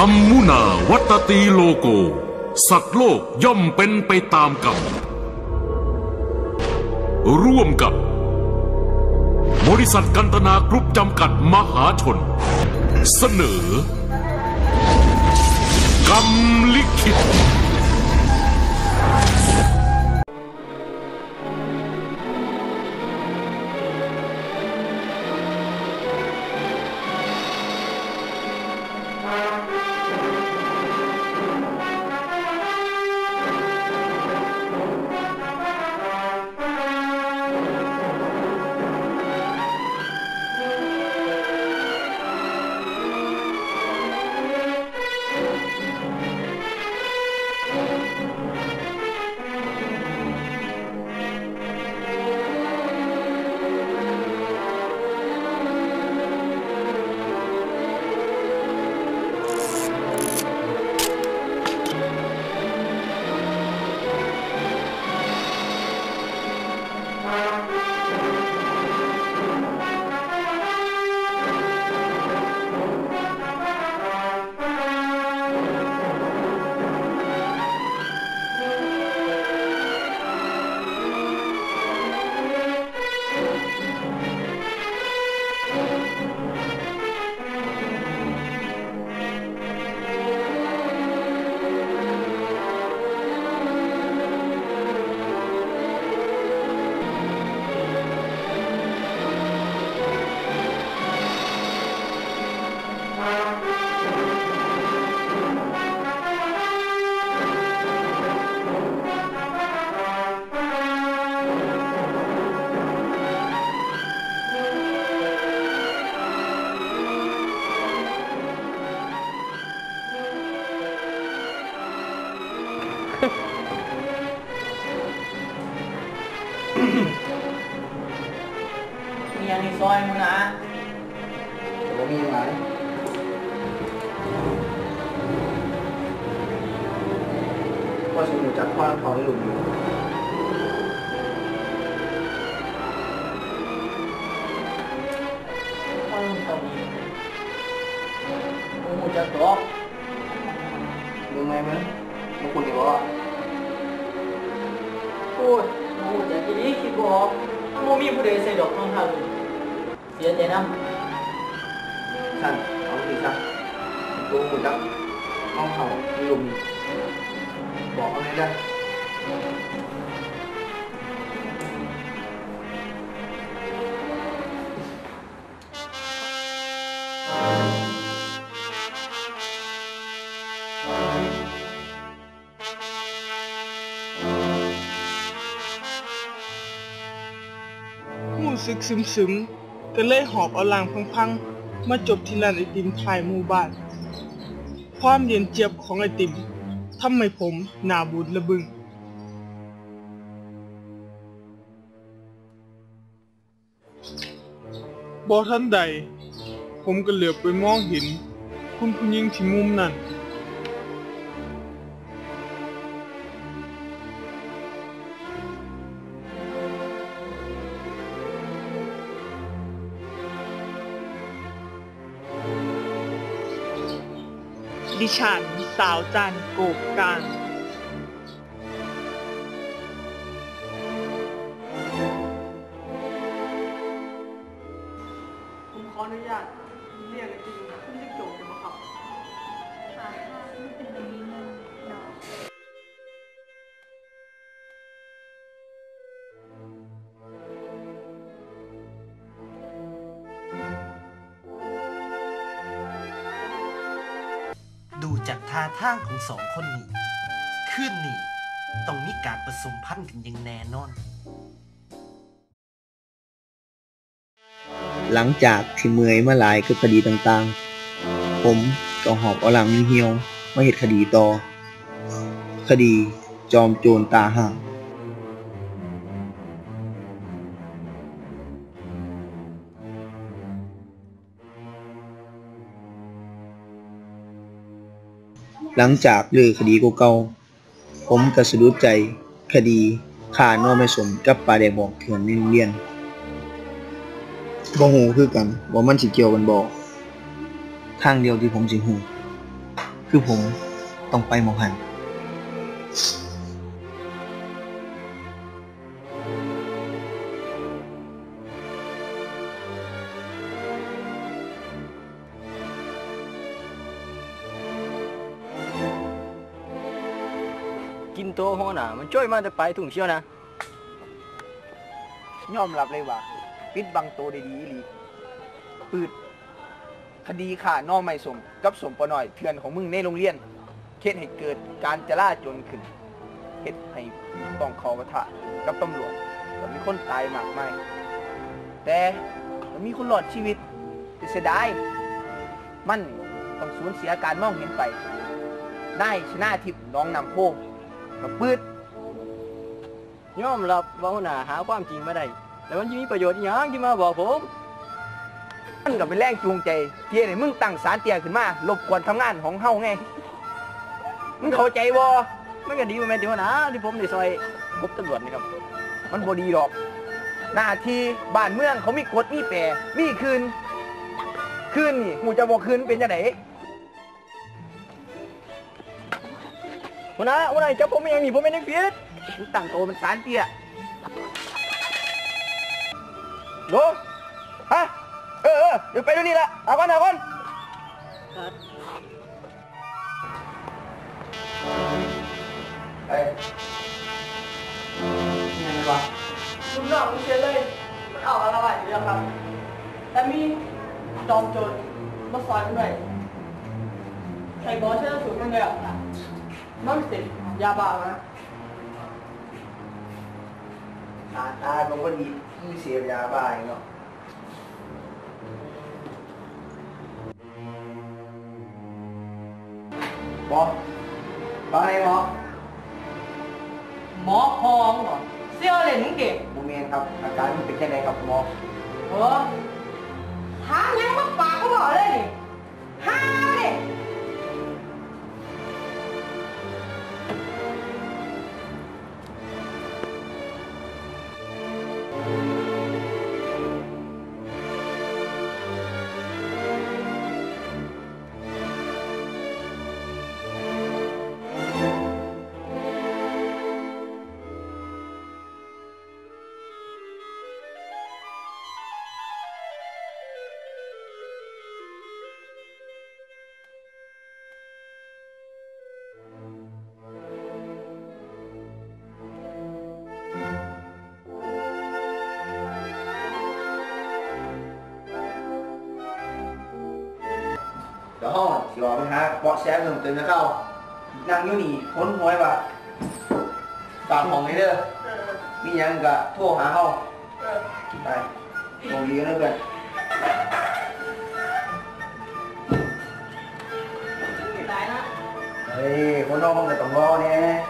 กัมมุนาวัตตีโลโก สัตว์โลกย่อมเป็นไปตามกรรม ร่วมกับ บริษัทกันตนากรุ๊ปจำกัดมหาชน เสนอกรรมลิขิต ว่าสมุจักความของหลุมอยู่พ่อลุงมึงมูจะตกรู้ไหมมั้ยบางคนที่บอกว่าพูดมึงมูจะกินอีกคิดบออกถ้ามึงมีผู้ใดใส่ดอกทองคำเสียใจน้สั้นเอาสิซะรู้หมดจักห้องเขาหลุม บอกเอาไงได้รู้สึกซึมๆก็เลยหอบเอาลางพังๆ มาจบที่ร้านไอติมทายหมู่บ้าน ความเย็นเจี๊ยบของไอติม ทำให้ผมหนาบูดระบึง บอทันใด ผมก็เหลือบไปมองเห็น คุณผู้หญิงที่มุมนั้นดิฉัน สาวจันโกกัง จากท่าทางของสองคนนี้ขึ้นนี่ต้องมีการผสมพันธุ์กันอย่างแน่นอน หลังจากที่เมื่อยมาหลายคือคดีต่างๆ ผมก็หอบเอาหลังเหี่ยวมาเหตุคดีต่อ คดีจอมโจรตาห่าง หลังจากเลิกคดีเกาผมก็สะดุดใจคดีฆ่าน้อไม่สมกับปลาแดกบอกเถื่อนในโรงเรียนบ่หูคือกันบ่มันสิเกี่ยวกันบอกทางเดียวที่ผมสิหูคือผมต้องไปหมองหัน ตัวหัวหน้ามันช่วยมาแต่ไปถุงเชียวนะยอมรับเลยว่าปิดบังตัวได้ดีอีหลีปืด คดีข่าน้องไม่สมกับสมปน่อยเถื่อนของมึงในโรงเรียนเฮ็ดให้เกิดการจลาจลขึ้นเฮ็ดให้ต้องเขอปะทะกับตำรวจแต่มีคนตายมากมายแต่ก็มีคนรอดชีวิตแต่เสียดายมันต้องสูญเสียการมองเห็นไปได้ชนะทิพย์น้องนำโพ กับปืดยอมรับว่าหัวหน้าหาความจริงมาได้แล้วมันจะมีประโยชน์อหย่างที่มาบอกผม มันก็เป็นแรงจูงใจเที่ให้มึงตั้งสารเตียขึ้นมารบกวนทำงานของเฮาไง มึงเข้าใจบ่มันก็ดีกว่าแม่นที่หัวหน้าที่ผมได้ซอยพบตำรวจนี่ครับ มันบ่ดีหรอก หน้าที่บ้านเมืองเขามีกฎมีแปรมีคืน คืนนี่หูจะบอกคืนเป็นจังได หัวหน้าหัวหน้าจับผมไม่ยังนี่ผมไม่ได้ผิดมึงตั้งโตวเป็นสารเตี้ยโดฮะเออเออเดี๋ยวไปดูนี่ละเอาก่อนเอาก่อนเฮ้ยยังไงวะลูกน้องมึงเชียเลยมันออกอะไรวะอยู่แล้วครับ แต่มีจอมโจรมาซอยมันด้วยใครบอกเชื่อสูงมันเลยอะ มันติดยาบ้านะตาตาก็พอดีมีเสียบยาบ้าอีกเนาะหมอบ้าไงหมอหมอพองเหรอเซี่ยวเหล่นมึงเก่งบูเมนครับอาการมันเป็นยังไงครับหมอเออถามยังมาปากก็บอกเลยนี่ห้า เลยเดี๋ยวห้องสิออกไปหาเบาะแสเพิ่มเติมนะเข้านั่งอยู่นี่ค้นหวยว่าฝากของให้เด้อมีหยังก็โทรหาเฮาไปโรงเรียนแล้วเพื่อนตายนะเฮ้ยคนนอกมันก็ต้องรอเนี่ย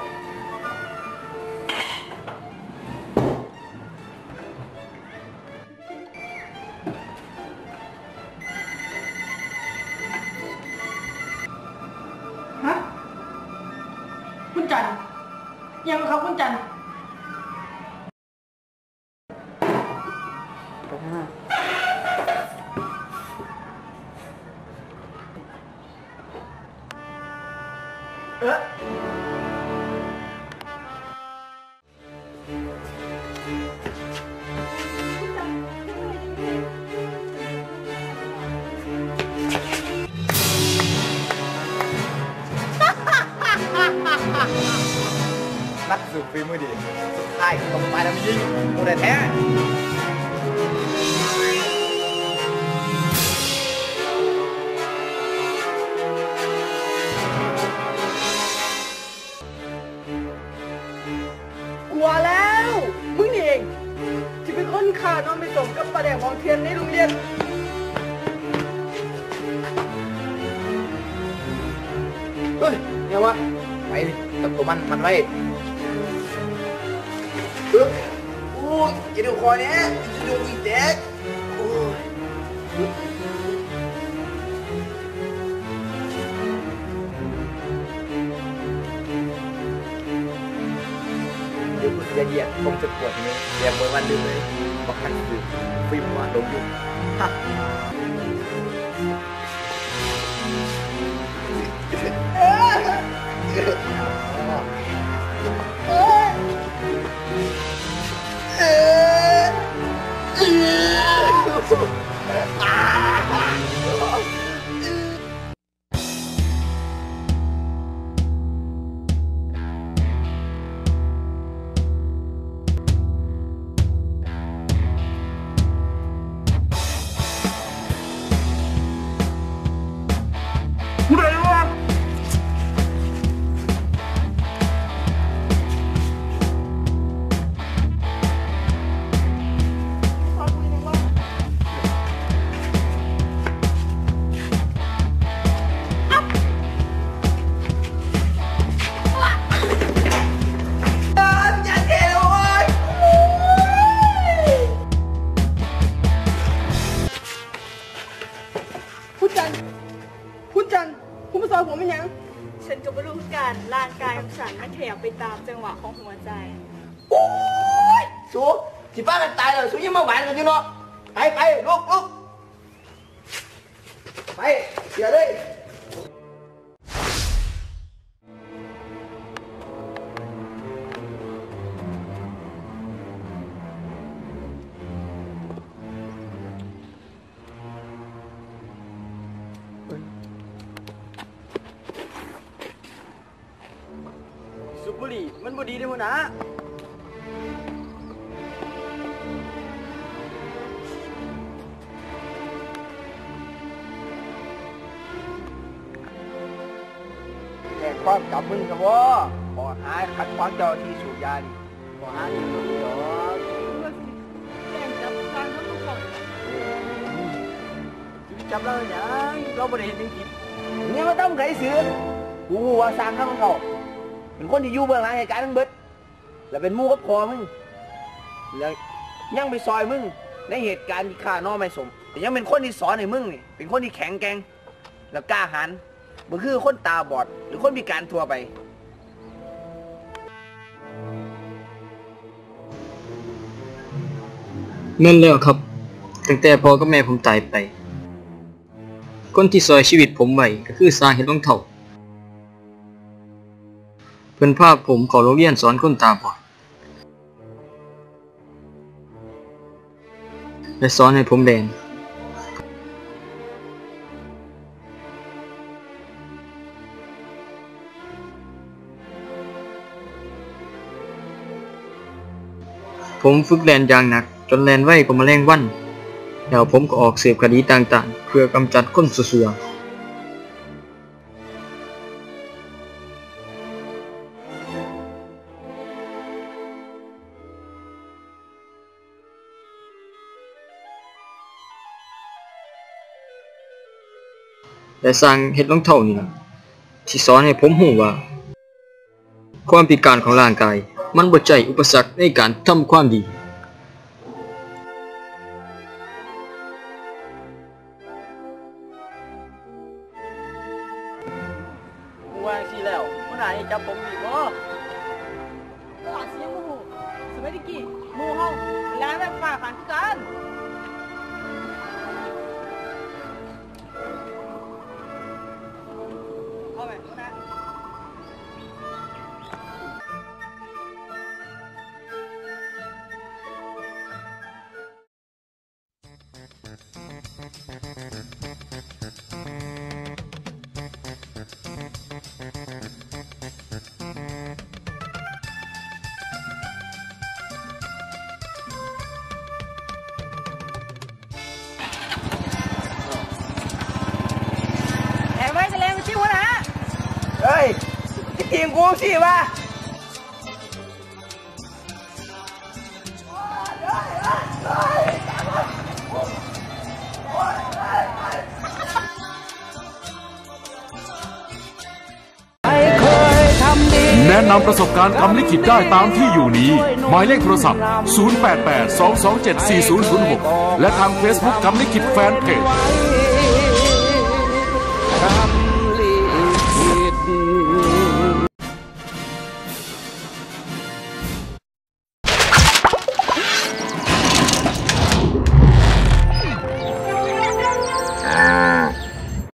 ยังครับคุณ จันทร์เออนักสืบฝีมือดีสุดท้ายต้องไปแล้วยิงกูได้แท้กลัวแล้ว มึงเองที่เป็นคนฆ่าน้องไปส่งกับประแดงของเทียนในโรงเรียนเฮ้ยเนี่ยวะไปตบตัวมันมันไว้ ปึ๊บโอ้ยกินดูคอเนี้ยกินดูอีกเด็กโอ้ยปึ๊บเดี๋ยวกูจะเหยียดผมจะปวดนี้เหยียบมือวันดึงเลยบอกขันสืบฟิล์มว่าลงอยู่ฮะคุ ณ ไปเความจับมึงครับว่าขอหาขัดขวางเจ้าที่สูบยาดิขอหานี่ตัวนี้หรอกแจ้งจับการทั้งหมดจับเราอย่างเราบ่ได้เห็นจริงๆนี่มันต้องไขเสือกูว่าสร้างข้างเขาเป็นคนที่อยู่เบื้องหลังเหตุการณ์ทั้งเบิดแล้วเป็นมู่กับพอมึงแล้วยังไปซอยมึงในเหตุการณ์ที่ฆ่าน้องไม่สม แต่ยังเป็นคนที่สอนให้มึงนี่เป็นคนที่แข็งแกร่งแล้วกล้าหาญ บ่คือคนตาบอด หรือคนพิการทั่วไป แม่นแล้วครับ ตั้งแต่พ่อกับแม่ผมตายไป คนที่ซอยชีวิตผมไว้ก็คือสร้างเห็ดรองเท่าเพิ่นพาผมเขอโรงเรียนสอนคนตาบอดและสอนให้ผมแดน ผมฝึกแลนอย่างหนัก จนแลนไวกว่าแมลงวันแล้วผมก็ออกเสืบคดีต่างๆ เพื่อกำจัดคนสัวและสร้างเฮ็ดรองเท้านี่ล่ะที่สอนให้ผมรู้ว่า ความพิการของร่างกาย มันบ่ใช่อุปสรรคในการทำความดีกูว่าสิแล้วมันไหนจับผมอีกบ่หาเสียงโมโหสมัยตะกี้หมู่เฮาเป็นร้านแบบฝ่าขันกัน ทีมกูสิวะแนะนำประสบการณ์ทำลิขิตได้ตามที่อยู่นี้ หมายเลขโทรศัพท์ 088 227 4006 และทาง Facebook กำลิขิตแฟนเพจ